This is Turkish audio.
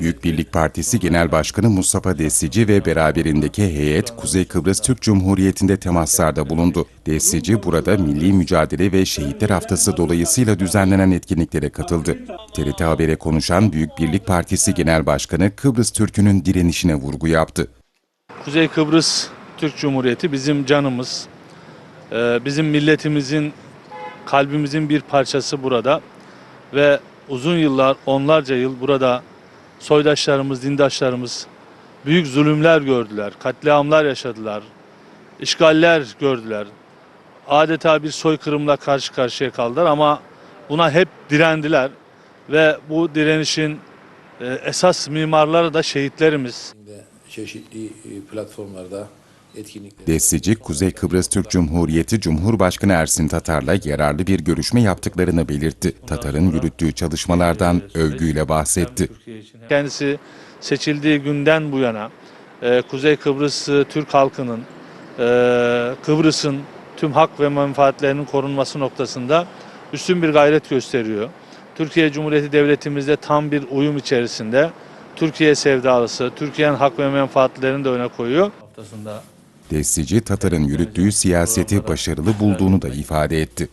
Büyük Birlik Partisi Genel Başkanı Mustafa Destici ve beraberindeki heyet Kuzey Kıbrıs Türk Cumhuriyeti'nde temaslarda bulundu. Destici burada milli mücadele ve şehitler haftası dolayısıyla düzenlenen etkinliklere katıldı. TRT Haber'e konuşan Büyük Birlik Partisi Genel Başkanı Kıbrıs Türk'ünün direnişine vurgu yaptı. Kuzey Kıbrıs Türk Cumhuriyeti bizim canımız. Ee, Bizim milletimizin, kalbimizin bir parçası burada. Ve uzun yıllar, onlarca yıl burada soydaşlarımız, dindaşlarımız büyük zulümler gördüler, katliamlar yaşadılar, işgaller gördüler. Adeta bir soykırımla karşı karşıya kaldılar ama buna hep direndiler. Ve bu direnişin e, esas mimarları da şehitlerimiz. çeşitli e, platformlarda. Destici, Kuzey Kıbrıs Türk Cumhuriyeti Cumhurbaşkanı Ersin Tatar'la yararlı bir görüşme yaptıklarını belirtti. Tatar'ın yürüttüğü çalışmalardan övgüyle bahsetti. Kendisi seçildiği günden bu yana e, Kuzey Kıbrıs e, Türk halkının e, Kıbrıs'ın tüm hak ve menfaatlerinin korunması noktasında üstün bir gayret gösteriyor. Türkiye Cumhuriyeti Devletimizde tam bir uyum içerisinde Türkiye sevdalısı, Türkiye'nin hak ve menfaatlerini de öne koyuyor. Haftasında Destici, Tatar'ın yürüttüğü siyaseti başarılı bulduğunu da ifade etti.